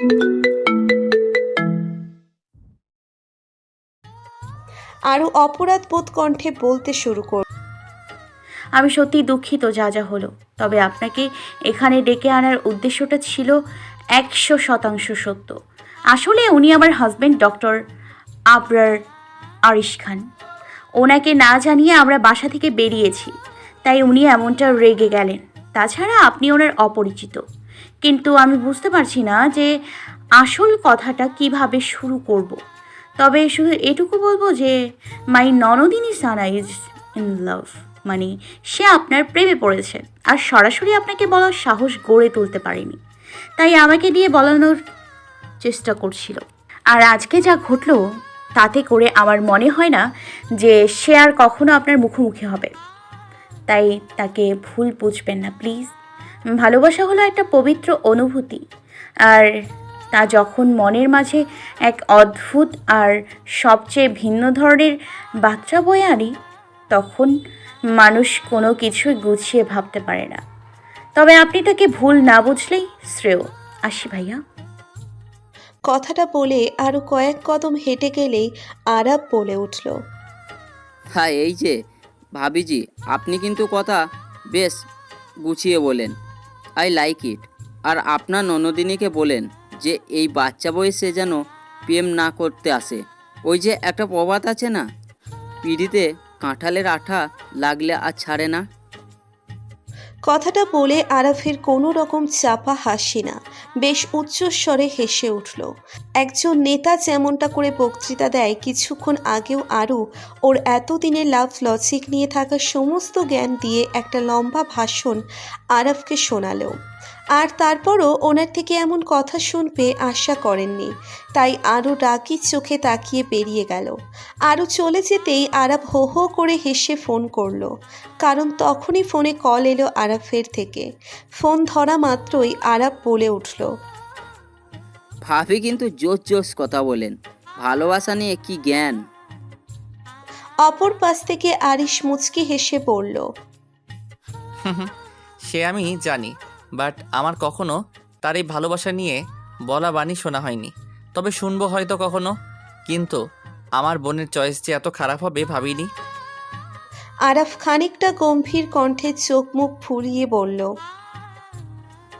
আরও অপরাধবোধ কণ্ঠে বলতে শুরু করল আমি সত্যি দুঃখিত, যা যা হলো। তবে আপনাকে এখানে ডেকে আনার উদ্দেশ্যটা ছিল একশো শতাংশ সত্য। আসলে উনি আমার হাজবেন্ড ডক্টর আবরার আরিশ খান। ওনাকে না জানিয়ে আমরা বাসা থেকে বেরিয়েছি, তাই উনি এমনটা রেগে গেলেন। তাছাড়া আপনি ওনার অপরিচিত। কিন্তু আমি বুঝতে পারছি না যে আসল কথাটা কীভাবে শুরু করব। তবে শুধু এটুকু বলব যে মাই ননদিনী সানা ইজ ইন লাভ মানে সে আপনার প্রেমে পড়েছে, আর সরাসরি আপনাকে বলার সাহস গড়ে তুলতে পারেনি। তাই আমাকে দিয়ে বলানোর চেষ্টা করছিল। আর আজকে যা ঘটলো, তাতে করে আমার মনে হয় না যে সে আর কখনো আপনার মুখোমুখি হবে। তাই তাকে ভুল বুঝবেন না প্লিজ ভালোবাসা হলো একটা পবিত্র অনুভূতি। আর তা যখন মনের মাঝে এক অদ্ভুত আর সবচেয়ে ভিন্ন ধরনের বাচ্চা বয়ে আনি তখন মানুষ কোনো কিছুই গুছিয়ে ভাবতে পারে না। তবে আপনি তাকে ভুল না বুঝলেই শ্রেয়। আসি ভাইয়া। কথাটা বলে আরও কয়েক কদম হেঁটে গেলেই আরাব বলে উঠল হ্যাঁ এই যে ভাবিজি আপনি কিন্তু কথা বেশ গুছিয়ে বলেন। I like it. আর আপনার ননদিনীকে বলেন যে এই বাচ্চা বয়সে যেন প্রেম না করতে আসে। ওই যে একটা প্রবাদ আছে না, পিড়িতে কাঁঠালের আঠা লাগলে আর ছাড়ে না। কথাটা বলে আরাফের কোনো রকম চাপা হাসি না। বেশ উচ্চস্বরে হেসে উঠল। একজন নেতা যেমনটা করে বক্তৃতা দেয়, কিছুক্ষণ আগেও আরও ওর এতদিনের লাভ লজিক নিয়ে থাকা সমস্ত জ্ঞান দিয়ে একটা লম্বা ভাষণ আরাফকে শোনালো। আর তারপরও ওনার থেকে এমন কথা শুনবে আশা করেননি। তাই আরও রাগি চোখে তাকিয়ে বেরিয়ে গেল। আরও চলে যেতেই আরাফ হো হো করে হেসে ফোন করল। কারণ তখনই ফোনে কল এলো আরাফের থেকে। ফোন ধরা মাত্রই আরাফ বলে উঠল ভাবি কিন্তু জোস জোস কথা বলেন। ভালোবাসা নিয়ে কি জ্ঞান? অপর পাশ থেকে আরিশ মুচকি হেসে বলল সে আমি জানি। বাট আমার কখনো তার এই ভালোবাসা নিয়ে বলা বাণী শোনা হয়নি। তবে শুনব হয়তো কখনো। কিন্তু আমার বোনের চয়েস যে এত খারাপ হবে ভাবিনি। আরাফ খানিকটা গম্ভীর কণ্ঠে চোখ মুখ ফুরিয়ে বলল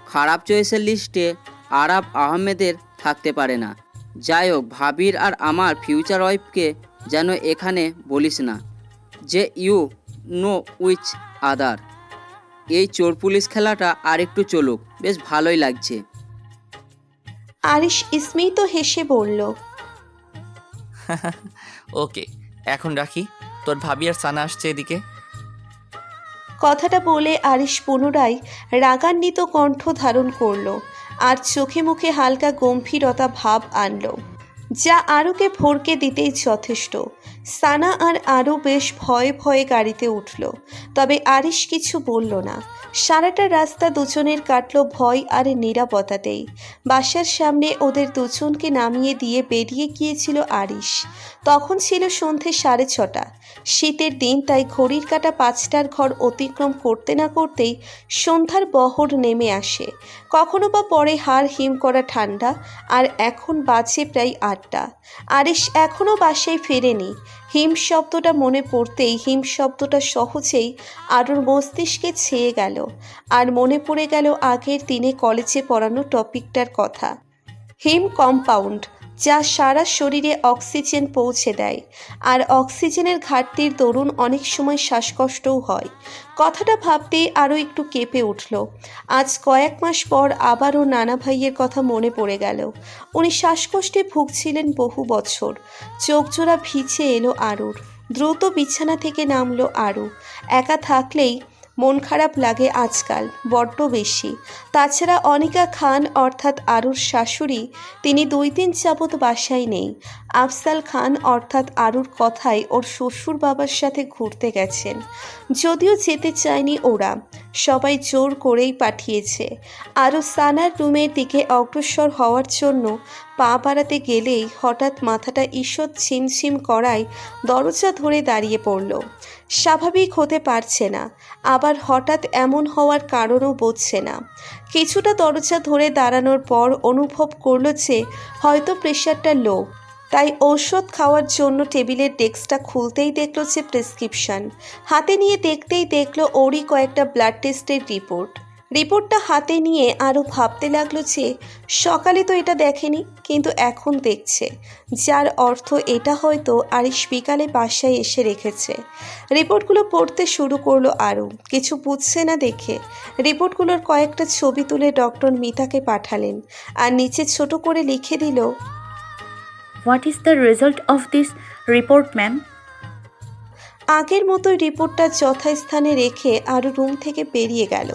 খারাপ চয়েসের লিস্টে আরাব আহমেদের থাকতে পারে না। যাই হোক ভাবির আর আমার ফিউচার ওয়াইফকে যেন এখানে বলিস না। যে ইউ নো উইচ আদার এই চোর পুলিশ খেলাটা আর একটু চলুক বেশ ভালোই লাগছে। আরিশ স্মিত হেসে বলল ওকে এখন রাখি। তোর ভাবি আর সানা আসছে এদিকে। কথাটা বলে আরিশ পুনরায় রাগান্বিত কণ্ঠ ধারণ করল আর চোখে মুখে হালকা গম্ভীরতা ভাব আনলো। যা আরুকে ভরকে দিতেই যথেষ্ট। সানা আর আরও বেশ ভয়ে ভয়ে গাড়িতে উঠল। তবে আরিশ কিছু বলল না। সারাটা রাস্তা দুজনের কাটল ভয় আর নিরাপত্তাতেই বাসার সামনে ওদের দুজনকে নামিয়ে দিয়ে বেরিয়ে গিয়েছিল আরিশ। তখন ছিল সন্ধে সাড়ে ছটা। শীতের দিন, তাই ঘড়ির কাটা পাঁচটার ঘর অতিক্রম করতে না করতেই সন্ধ্যার বহর নেমে আসে। কখনো বা পরে হাড় হিম করা ঠান্ডা, আর এখন বাজে প্রায় আটটা। আরিশ এখনও বাসায় ফেরেনি। হিম শব্দটা মনে পড়তেই, হিম শব্দটা সহজেই আরুর মস্তিষ্কে ছেয়ে গেল, আর মনে পড়ে গেল আগের দিনে কলেজে পড়ানো টপিকটার কথা। হিম কম্পাউন্ড যা সারা শরীরে অক্সিজেন পৌঁছে দেয়। আর অক্সিজেনের ঘাটতির দরুন অনেক সময় শ্বাসকষ্টও হয়। কথাটা ভাবতেই আরও একটু কেঁপে উঠল। আজ কয়েক মাস পর আবারও নানা ভাইয়ের কথা মনে পড়ে গেল। উনি শ্বাসকষ্টে ভুগছিলেন বহু বছর। চোখজোড়া ভিজে এলো আরুর। দ্রুত বিছানা থেকে নামলো আরু। একা থাকলেই মন খারাপ লাগে আজকাল, বড্ড বেশি। তাছাড়া অনিকা খান অর্থাৎ আরুর শাশুড়ি, তিনি দুই দিন যাবৎ বাসায় নেই। আফসাল খান অর্থাৎ আরুর কথায় ওর শ্বশুর বাবার সাথে ঘুরতে গেছেন। যদিও যেতে চায়নি ওরা, সবাই জোর করেই পাঠিয়েছে। আরও সানার রুমের দিকে অগ্রসর হওয়ার জন্য পা বাড়াতে গেলেই হঠাৎ মাথাটা ঈষৎ ছিমছিম করায় দরজা ধরে দাঁড়িয়ে পড়ল। স্বাভাবিক হতে পারছে না। আবার হঠাৎ এমন হওয়ার কারণও বুঝছে না। কিছুটা দরজা ধরে দাঁড়ানোর পর অনুভব করল যে হয়তো প্রেশারটা লো তাই ঔষধ খাওয়ার জন্য টেবিলের ডেস্কটা খুলতেই দেখল যে প্রেসক্রিপশন হাতে নিয়ে দেখতেই দেখল ওরই কয়েকটা ব্লাড টেস্টের রিপোর্ট রিপোর্টটা হাতে নিয়ে আরও ভাবতে লাগল যে সকালে তো এটা দেখেনি কিন্তু এখন দেখছে। যার অর্থ এটা হয়তো আরিশ বিকালে বাসায় এসে রেখেছে। রিপোর্টগুলো পড়তে শুরু করল আরও। কিছু বুঝছে না দেখে রিপোর্টগুলোর কয়েকটা ছবি তুলে ডক্টর মিতাকে পাঠালেন আর নিচে ছোট করে লিখে দিল what is the result of this report ma'am আগের মতোই রিপোর্টটা যথাস্থানে রেখে আরও রুম থেকে বেরিয়ে গেল।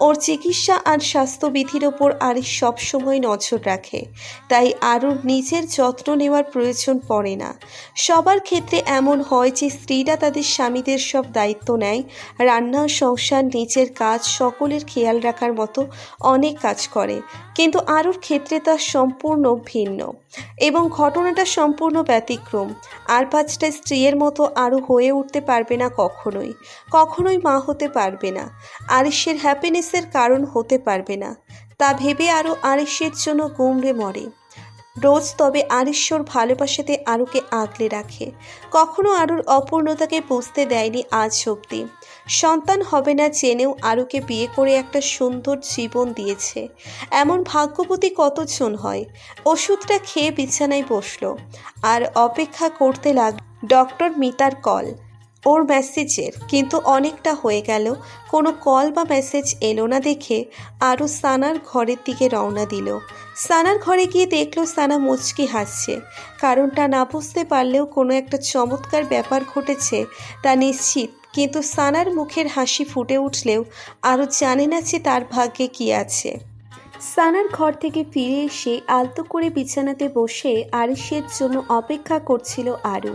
ওর চিকিৎসা আর স্বাস্থ্যবিধির ওপর আরিশ সবসময় নজর রাখে। তাই আরুর নিজের যত্ন নেওয়ার প্রয়োজন পড়ে না। সবার ক্ষেত্রে এমন হয় যে, স্ত্রীরা তাদের স্বামীদের সব দায়িত্ব নেয়। রান্না, সংসার, নিজের কাজ, সকলের খেয়াল রাখার মতো অনেক কাজ করে। কিন্তু আরুর ক্ষেত্রে তা সম্পূর্ণ ভিন্ন। এবং ঘটনাটা সম্পূর্ণ ব্যতিক্রম। আর পাঁচটা স্ত্রীর মতো আরও হয়ে উঠতে পারবে না কখনোই। কখনোই মা হতে পারবে না। আরিসের হ্যাপিনেসের কারণ হতে পারবে না। তা ভেবে আরও আরিসের জন্য গুমড়ে মরে। রোজ তবে আরিশ্বর ভালোবাসাতে আরুকে আগলে রাখে। কখনো আরুর অপূর্ণতাকে বুঝতে দেয়নি আজ অব্দি। সন্তান হবে না জেনেও আরুকে বিয়ে করে একটা সুন্দর জীবন দিয়েছে। এমন ভাগ্যবতী কতজন হয়? ওষুধটা খেয়ে বিছানায় বসল। আর অপেক্ষা করতে লাগ ডক্টর মিতার কল। ওর মেসেজের কিন্তু অনেকটা হয়ে গেল। কোনো কল বা মেসেজ এলো না দেখে আরও সানার ঘরের দিকে রওনা দিল। সানার ঘরে গিয়ে দেখল সানা মুচকি হাসছে। কারণটা না বুঝতে পারলেও কোনো একটা চমৎকার ব্যাপার ঘটেছে তা নিশ্চিত, কিন্তু সানার মুখের হাসি ফুটে উঠলেও আরও জানে না যে তার ভাগ্যে কী আছে। সানার ঘর থেকে ফিরে এসে আলতো করে বিছানাতে বসে আরিসের জন্য অপেক্ষা করছিল আরু।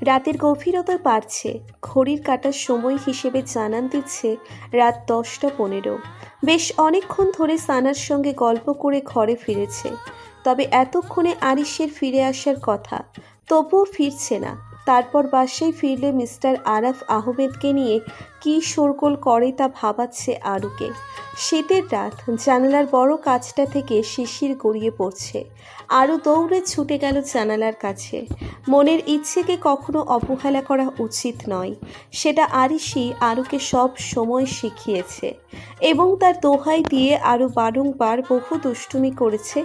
রাতের গভীরতা বাড়ছে। ঘড়ির কাটার সময় হিসেবে জানান দিচ্ছে রাত দশটা পনেরো। বেশ অনেকক্ষণ ধরে সানার সঙ্গে গল্প করে ঘরে ফিরেছে। তবে এতক্ষণে আরিসের ফিরে আসার কথা। তবুও ফিরছে না। তারপর বাসায় ফিরলে মিস্টার আরাফ আহমেদকে নিয়ে কী শোরগোল করে তা ভাবাচ্ছে আরুকে। শীতের রাত, জানালার বড় কাজটা থেকে শিশির গড়িয়ে পড়ছে। আরও দৌড়ে ছুটে গেল জানালার কাছে। মনের ইচ্ছেকে কখনো অবহেলা করা উচিত নয়। সেটা আরিসই আরুকে সব সময় শিখিয়েছে এবং তার দোহাই দিয়ে আরও বারংবার বহু দুষ্টুমি করেছে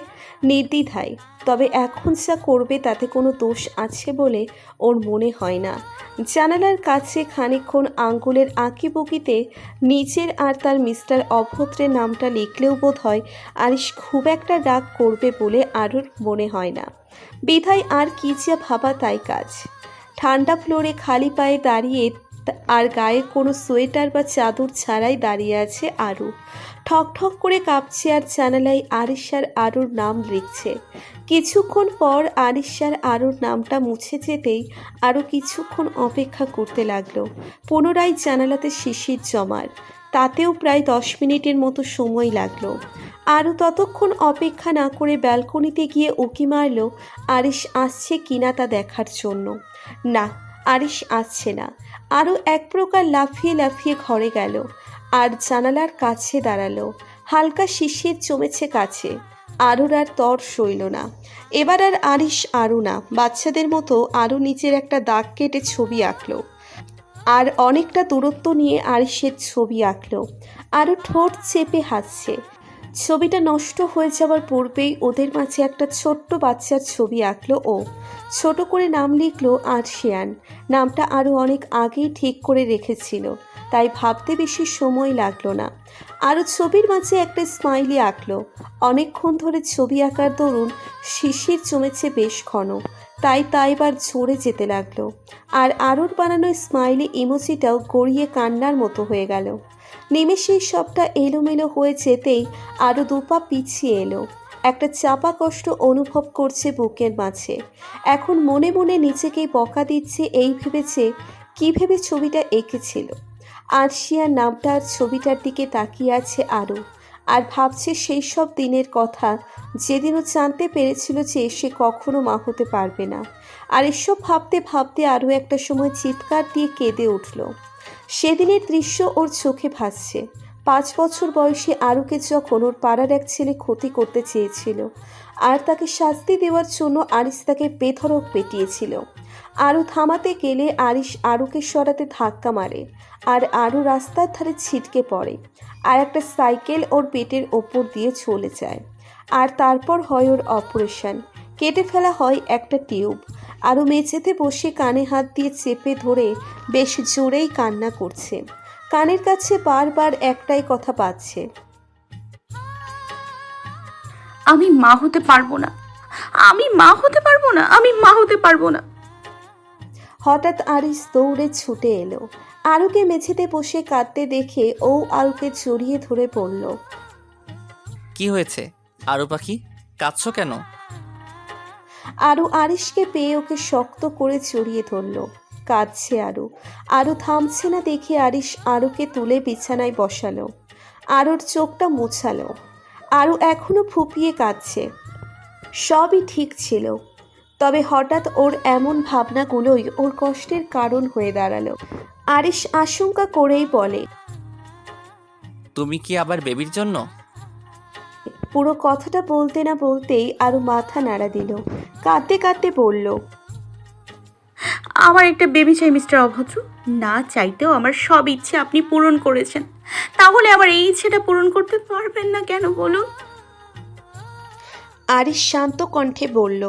নির্দ্বিধায়। তবে এখন যা করবে তাতে কোনো দোষ আছে বলে ওর মনে হয় না। জানালার কাছে খানিকক্ষণ আঙ্গুলের আঁকিবুকিতে নিজের আর তার মিস্টার অভদ্রের নামটা লিখলেও বোধ হয় আরিস খুব একটা রাগ করবে বলে আরুর মনে হয় না। বিধায় আর কি যা ভাবা তাই কাজ। ঠান্ডা ফ্লোরে খালি পায়ে দাঁড়িয়ে আর গায়ে কোনো সোয়েটার বা চাদর ছাড়াই দাঁড়িয়ে আছে আরু। ঠক ঠক করে কাঁপছে আর জানালায় আরিশার আরুর নাম লিখছে। কিছুক্ষণ পর আরিশার আরুর নামটা মুছে যেতেই আরও কিছুক্ষণ অপেক্ষা করতে লাগল। পুনরায় জানালাতে শিশির জমার। তাতেও প্রায় দশ মিনিটের মতো সময় লাগল। আরও ততক্ষণ অপেক্ষা না করে ব্যালকনিতে গিয়ে উঁকি মারল, আরিশ আসছে কিনা তা দেখার জন্য? না, আরিশ আসছে না। আরও এক প্রকার লাফিয়ে লাফিয়ে ঘরে গেল। আর জানালার কাছে দাঁড়াল। হালকা শিশির জমেছে কাছে। আরুর আর তর সইল না। এবার আর আরিশ আরু না বাচ্চাদের মতো আরও নিচের একটা দাগ কেটে ছবি আঁকলো। আর অনেকটা দূরত্ব নিয়ে আরিশের ছবি আঁকলো। আরও ঠোঁট চেপে হাসছে ছবিটা নষ্ট হয়ে যাওয়ার পূর্বেই ওদের মাঝে একটা ছোট্ট বাচ্চার ছবি আঁকলো ও। ছোট করে নাম লিখলো আরশিয়ান। নামটা আরও অনেক আগেই ঠিক করে রেখেছিল। তাই ভাবতে বেশি সময় লাগল না। আরও ছবির মাঝে একটা স্মাইলি আঁকলো। অনেকক্ষণ ধরে ছবি আঁকার দরুন শিশির জমেছে বেশ ঘন। তাই তাই এবার ঝরে যেতে লাগল। আর আরুর বানানো স্মাইলি ইমোজিটাও গড়িয়ে কান্নার মতো হয়ে গেল। নিমেষেই সবটা এলোমেলো হয়ে যেতেই আরও দুপা পিছিয়ে এলো। একটা চাপা কষ্ট অনুভব করছে বুকের মাঝে। এখন মনে মনে নিজেকেই বকা দিচ্ছে এই ভেবেছে, কী ভেবে ছবিটা এঁকেছিল? আরশিয়ার নামটা ছবিটার দিকে তাকিয়ে আছে আরও। আর ভাবছে সেই সব দিনের কথা, যেদিনও জানতে পেরেছিল যে সে কখনো মা হতে পারবে না। আর এসব ভাবতে ভাবতে আরও একটা সময় চিৎকার দিয়ে কেঁদে উঠল। সেদিনের দৃশ্য ওর চোখে ভাসছে। পাঁচ বছর বয়সে আরুকে যখন ওর পাড়ার এক ছেলে ক্ষতি করতে চেয়েছিল, আর তাকে শাস্তি দেওয়ার জন্য আরিস তাকে বেধড়ক পেটিয়েছিল। আরু থামাতে গেলে আরিস আরুকে সরাতে ধাক্কা মারে, আর আরু রাস্তার ধারে ছিটকে পড়ে, আর একটা সাইকেল ওর পেটের ওপর দিয়ে চলে যায়। আর তারপর হয় ওর অপারেশন। কেটে ফেলা হয় একটা টিউব। আরও মেঝেতে বসে কানে হাত দিয়ে চেপে ধরে বেশ জোরেই কান্না করছে। কানের কাছে বারবার একটাই কথা পাচ্ছে আমি মা হতে পারব না। আমি মা হতে পারব না। আমি মা হতে পারব না। হঠাৎ আরিস দৌড়ে ছুটে এলো। আরুকে মেঝেতে বসে কাঁদতে দেখে ও আরুকে জড়িয়ে ধরে পড়ল কি হয়েছে? আরু পাখি কাঁদছো কেন? আরু আরিসকে পেয়ে ওকে শক্ত করে জড়িয়ে ধরল। কাঁদছে আরু। আরু থামছে না দেখে আরিস আরুকে তুলে বিছানায় বসালো। আরুর চোখটা মুছালো। আরু এখনও ফুপিয়ে কাঁদছে। সবই ঠিক ছিল। তবে হঠাৎ ওর এমন ভাবনাগুলোই ওর কষ্টের কারণ হয়ে দাঁড়াল। আরিস আশঙ্কা করেই বলে তুমি কি আবার বেবির জন্য? পুরো কথাটা বলতে না বলতেই আরু মাথা নাড়া দিল। কাঁদতে কাঁদতে বলল আমার একটা বেবি চাই মিস্টার অভদ্র। না চাইতেও আমার সব ইচ্ছে আপনি পূরণ করেছেন। তাহলে আবার এই ইচ্ছেটা পূরণ করতে পারবেন না কেন বলুন? আরিস শান্ত কণ্ঠে বলল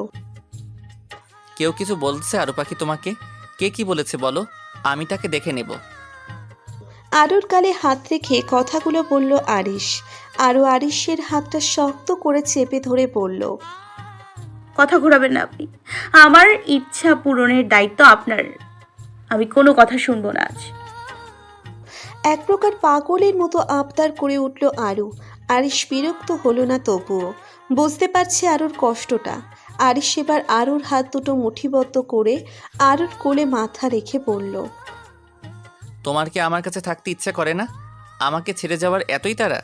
কেউ কিছু বলছে আরু পাখি তোমাকে? কে কি বলেছে বলো? আমি তাকে দেখে নেব। আরুর গালে হাত রেখে কথাগুলো বলল আরিশ। আরও আরিশের হাতটা শক্ত করে চেপে ধরে বলল কথা ঘোরাবেন না আপনি। আমার ইচ্ছা পূরণের দায়িত্ব আপনার। আমি কোনো কথা শুনব না আজ। এক প্রকার পাগলের মতো আবদার করে উঠল আরু। আরিশ বিরক্ত হলো না তবুও। বুঝতে পারছে আরুর কষ্টটা। আরিশ এবার আরুর হাত দুটো মুঠিবদ্ধ করে আরুর কোলে মাথা রেখে বলল তোমার কি আমার কাছে থাকতে ইচ্ছে করে না? আমাকে ছেড়ে যাওয়ার এতই তারা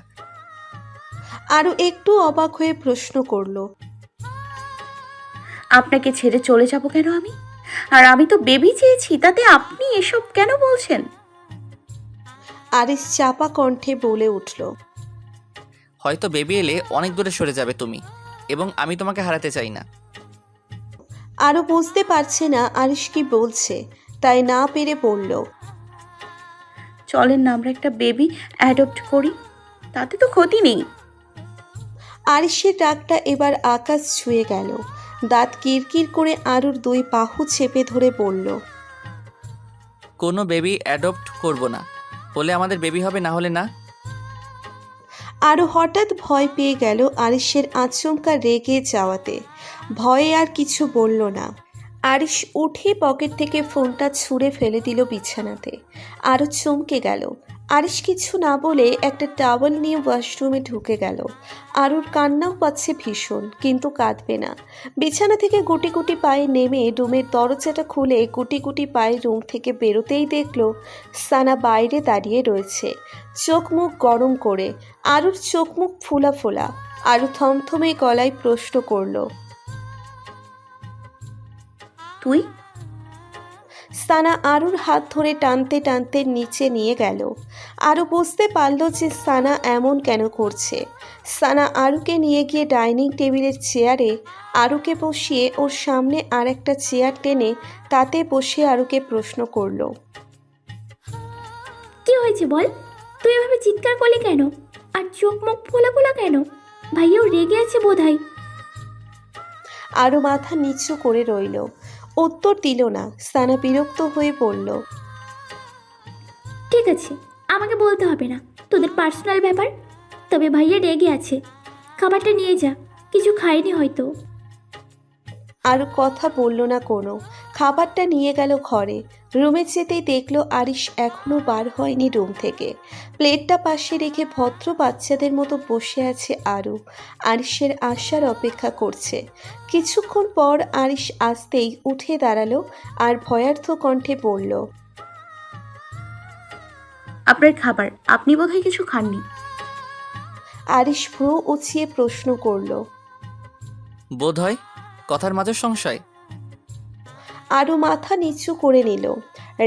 আরু একটু অবাক হয়ে প্রশ্ন করল আপনাকে ছেড়ে চলে যাব কেন আমি? আর আমি তো বেবি চেয়েছি তাতে আপনি এসব কেন বলছেন? আরিশ চাপা কণ্ঠে বলে উঠল হয়তো বেবি এলে অনেক দূরে সরে যাবে তুমি এবং আমি তোমাকে হারাতে চাই না। আরও বুঝতে পারছে না আরিশ কি বলছে তাই না পেরে বলল চলেন না আমরা একটা বেবি অ্যাডপ্ট করি তাতে তো ক্ষতি নেই। আরিশের ডাকটা এবার আকাশ ছুঁয়ে গেল দাঁত কিরকির করে আরুর দুই বাহু চেপে ধরে বলল কোনো বেবি অ্যাডপ্ট করব না হলে আমাদের বেবি হবে না হলে না? আরও হঠাৎ ভয় পেয়ে গেল আরিশের আচমকা রেগে যাওয়াতে। ভয়ে আর কিছু বলল না। আরিস উঠে পকেট থেকে ফোনটা ছুঁড়ে ফেলে দিল বিছানাতে। আরও চমকে গেল। আরিশ কিছু না বলে একটা টাওয়াল নিয়ে ওয়াশরুমে ঢুকে গেল। আরুর কান্নাও পাচ্ছে ভীষণ, কিন্তু কাঁদবে না। বিছানা থেকে গুটি গুটি পায়ে নেমে রুমের দরজাটা খুলে গুটি গুটি পায়ে রুম থেকে বেরোতেই দেখল সানা বাইরে দাঁড়িয়ে রয়েছে। চোখ মুখ গরম করে, আরুর চোখ মুখ ফোলা ফোলা। আরু থমথমে গলায় প্রশ্ন করল, তুই সানা আরুর হাত ধরে টানতে টানতে নিচে নিয়ে গেল। আরও বুঝতে পারল যে সানা এমন কেন করছে। সানা আরুকে নিয়ে গিয়ে ডাইনিং টেবিলের চেয়ারে আরুকে বসিয়ে ওর সামনে আর একটা চেয়ার টেনে তাতে বসে আরুকে প্রশ্ন করল। কি হয়েছে বল? তুই এভাবে চিৎকার করলি কেন? আর চোখ মুখ ফোলা ফোলা কেন? ভাইয়াও রেগে আছে বোধহয়। আরও মাথা নিচু করে রইল। উত্তর দিল না। সানা বিরক্ত হয়ে পড়ল ঠিক আছে আমাকে বলতে হবে না। তোদের পার্সোনাল ব্যাপার? তবে ভাইয়া রেগে আছে। খাবারটা নিয়ে যা কিছু খায়নি হয়তো। আর কথা বলল না কোনো। খাবারটা নিয়ে গেল ঘরে। রুমে যেতেই দেখল আরিশ এখনও বার হয়নি রুম থেকে। প্লেটটা পাশে রেখে ভদ্র বাচ্চাদের মতো বসে আছে আরু। আরিশের আসার অপেক্ষা করছে। কিছুক্ষণ পর আরিশ আসতেই উঠে দাঁড়াল আর ভয়ার্থ কণ্ঠে বলল আপনার খাবার আপনি বোধহয় কিছু খাননি? আরিশ ভ্রু উছিয়ে প্রশ্ন করল বোধ হয় কথার মাঝে সংশয়? আরও মাথা নিচু করে নিল।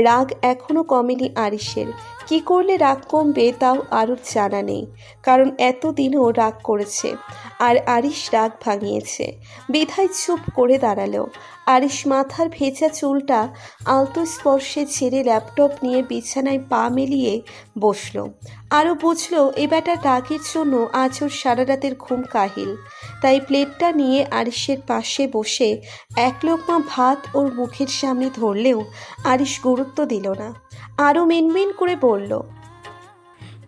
রাগ এখনও কমেনি আরিসের কি করলে রাগ কমবে তাও আরুর জানা নেই, কারণ এতদিনও রাগ করেছে। আর আরিশ রাগ ভাঙিয়েছে। বিধায় চুপ করে দাঁড়াল। আরিশ মাথার ভেজা চুলটা আলতো স্পর্শে ছেড়ে ল্যাপটপ নিয়ে বিছানায় পা মেলিয়ে বসল। আরও বুঝলো, এ বেটা রাগের জন্য আজ ওর সারা রাতের ঘুম কাহিল। তাই প্লেটটা নিয়ে আরিশের পাশে বসে এক লোকমা ভাত ওর মুখের সামনে ধরলেও আরিশ গুরুত্ব দিল না। আরও মিনমিন করে বলল,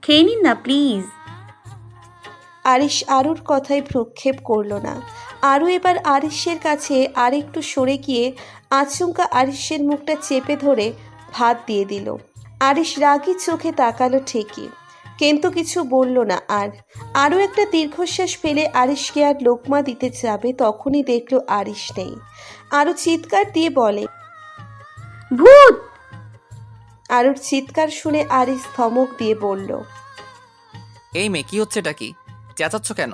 খেয়ে নিন না, প্লিজ। আরিশ আরুর কথায় ভ্রুক্ষেপ করল না। আরও এবার আরিশের কাছে আরেকটু সরে গিয়ে আচমকা আরিশের মুখটা চেপে ধরে ভাত দিয়ে দিল। আরিশ রাগী চোখে তাকালো ঠিকই কিন্তু কিছু বলল না আর। আরও একটা দীর্ঘশ্বাস ফেলে আরিশকে আর লোকমা দিতে যাবে তখনই দেখল আরিশ নেই। আরও চিৎকার দিয়ে বলে ভূত! আরুর চিৎকার শুনে আরিশ ধমক দিয়ে বলল এই মেয়ে কি হচ্ছে এটা কি? চেঁচাচ্ছ কেন?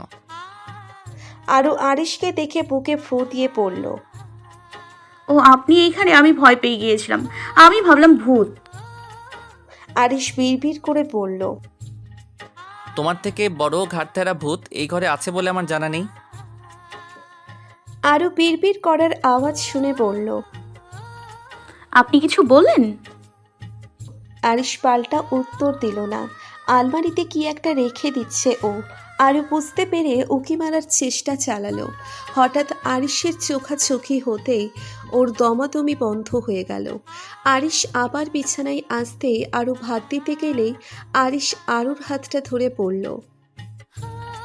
আরও আরিশকে দেখে বুকে ফু দিয়ে পড়ল ও আপনি এইখানে আমি ভয় পেয়ে গিয়েছিলাম। আমি ভাবলাম ভূত। আরিশ বিড়বিড় করে বলল তোমার থেকে বড় ঘাটতেরা ভূত এই ঘরে আছে বলে আমার জানা নেই। আরও বিড়বিড় করার আওয়াজ শুনে বলল আপনি কিছু বললেন? আরিশ পাল্টা উত্তর দিল না। আলমারিতে কি একটা রেখে দিচ্ছে ও। আরও বুঝতে পেরে উকি মারার চেষ্টা চালালো। হঠাৎ আরিশের চোখাচোখি হতেই ওর দমাদমি বন্ধ হয়ে গেল। আরিশ আবার বিছানায় আসতে আরও ভাত দিতে গেলেই আরিশ আরুর হাতটা ধরে পড়ল